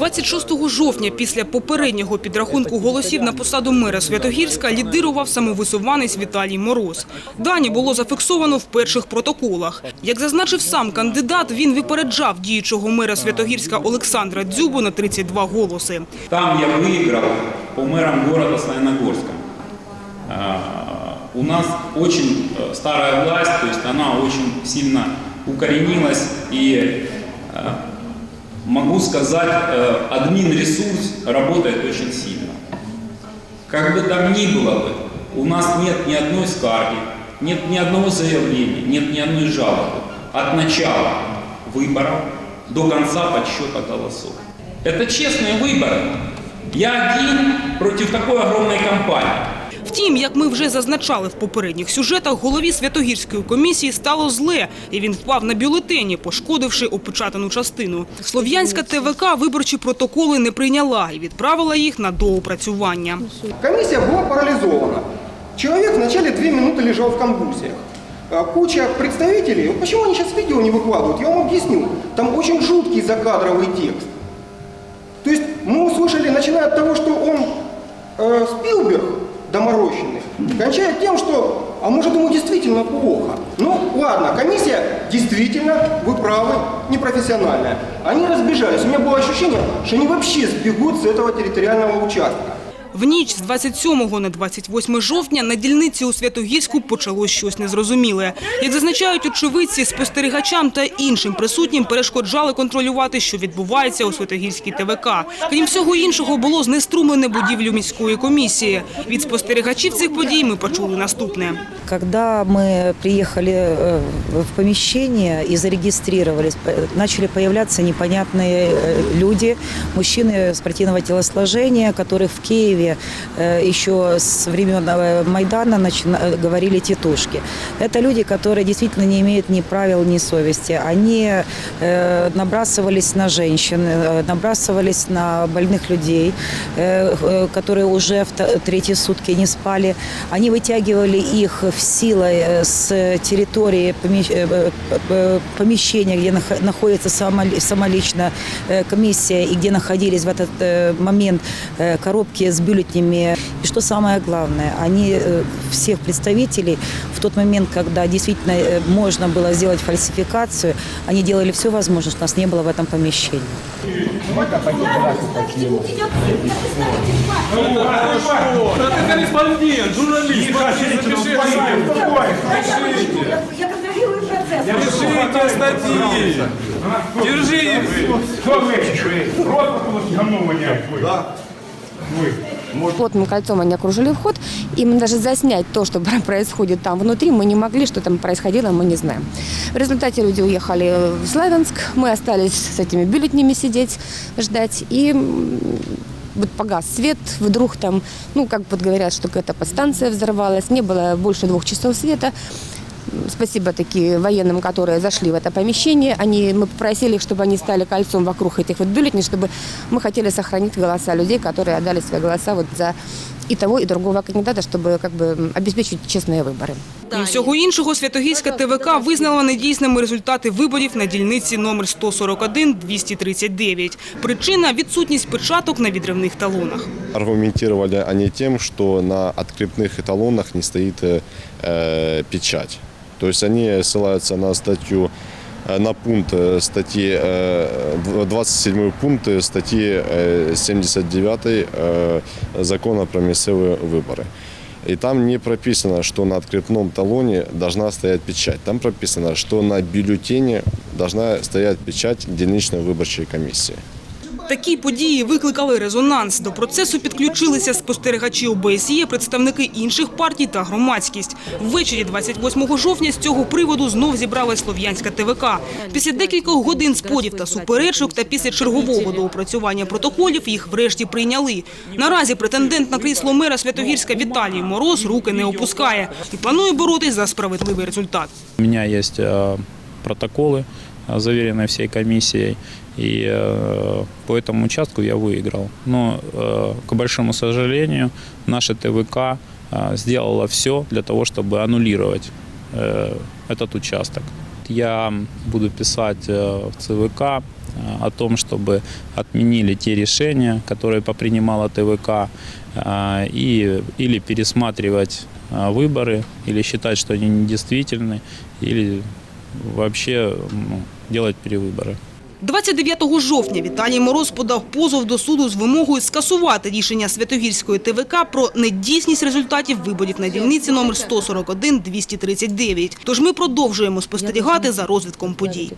26 жовтня після попереднього підрахунку голосів на посаду мера Святогірська лідирував самовисуванець Віталій Мороз. Дані було зафіксовано в перших протоколах. Як зазначив сам кандидат, він випереджав діючого мера Святогірська Олександра Дзюбу на 32 голоси. Там я выиграл по мэрам города Славяногорска. А, У нас очень э, старая власть, то есть она очень сильно укоренилась и э, могу сказать, э, админ-ресурс работает очень сильно. Как бы там ни было бы, у нас нет ни одной скарги, нет ни одного заявления, нет ни одной жалобы от начала выборов до конца подсчета голосов. Это честные выборы. Я один против такой огромной кампании. Втім, як ми вже зазначали в попередніх сюжетах, голові Святогірської комісії стало зле, і він впав на бюлетені, пошкодивши опечатану частину. Слов'янська ТВК виборчі протоколи не прийняла і відправила їх на доопрацювання. Комиссия была парализована. Человек вначале две минуты лежал в конвульсиях. А Куча представителей, вот почему они сейчас видео не выкладывают, я вам объясню. Там очень жуткий закадровый текст. То есть мы услышали, начиная от того, что он э, Спилберг доморощенный, кончая тем, что, а может ему действительно плохо. Ну ладно, комиссия действительно, вы правы, непрофессиональная. Они разбежались. У меня было ощущение, что они вообще сбегут с этого территориального участка. В ніч з 27 на 28 жовтня на дільниці у Святогірську почалось щось незрозуміле. Як зазначають очевидці, спостерігачам та іншим присутнім перешкоджали контролювати, що відбувається у Святогірській ТВК. Крім всього іншого, було знеструмлене будівлю міської комісії. Від спостерігачів цих подій ми почули наступне. Когда мы приехали э, в помещение и зарегистрировались, п- начали появляться непонятные э, люди, мужчины спортивного телосложения, которых в Киеве э, еще с времен э, Майдана начина- э, говорили тетушки. Это люди, которые действительно не имеют ни правил, ни совести. Они набрасывались на женщин, набрасывались на больных людей, которые уже вто- третьи сутки не спали. Они вытягивали их в силой с территории помещ- помещения, где нах- находится самолично комиссия и где находились в этот момент коробки с бюллетнями. И что самое главное, они э, всех представителей в тот момент, когда действительно э, можно было сделать фальсификацию, они делали все возможное, что нас не было в этом помещении. Корреспондент, журналист. Я контролирую процесс. Держите статьи. Держи. Кто вы? Рот говно воняет. Да. Вы. Плотным кольцом они окружили вход. Им даже заснять то, что происходит там внутри, мы не могли, что там происходило, мы не знаем. В результате люди уехали в Славянск, мы остались с этими бюллетнями сидеть, ждать. И м, вот погас свет, вдруг там, ну, как вот говорят, что какая-то подстанция взорвалась, не было больше двух часов света. Спасибо таки военным, которые зашли в это помещение. Они, мы попросили их, чтобы они стали кольцом вокруг этих вот бюллетней, чтобы мы хотели сохранить голоса людей, которые отдали свои голоса вот за и того, и другого кандидата, чтобы как бы м, обеспечить честные выборы. Крім всього іншого, Святогірська ТВК визнала недійсними результати виборів на дільниці номер 141-239. Причина – відсутність печаток на відривних талонах. Аргументировали они тем, что на открепных эталонах не стоит э, э, печать. То есть они ссылаются на статью, э, на пункт э, статьи, э, 27 пункт статьи э, 79 э, закона про местные выборы. И там не прописано, что на открепном талоне должна стоять печать. Там прописано, что на бюллетене должна стоять печать дільничної виборчої комісії. Такі події викликали резонанс. До процесу підключилися спостерігачі ОБСЄ, представники інших партій та громадськість. Ввечері 28 жовтня з цього приводу знов зібралась Слов'янська ТВК. Після декількох годин спорів та суперечок та після чергового доопрацювання протоколів їх врешті прийняли. Наразі претендент на крісло мера Святогірська Віталій Мороз руки не опускає і планує боротись за справедливий результат. У меня есть э, э, заверенные всей комиссией, и э, по этому участку я выиграл. Но, э, к большому сожалению, наша ТВК э, сделала все для того, чтобы аннулировать э, этот участок. Я буду писать э, в ЦВК э, о том, чтобы отменили те решения, которые попринимала ТВК, а, и, или пересматривать а, выборы, или считать, что они недействительны, или вообще ну, делать перевыборы. 29 жовтня Віталій Мороз подав позов до суду з вимогою скасувати рішення Святогірської ТВК про недійсність результатів виборів на дільниці номер 141-239. Тож ми продовжуємо спостерігати за розвитком подій.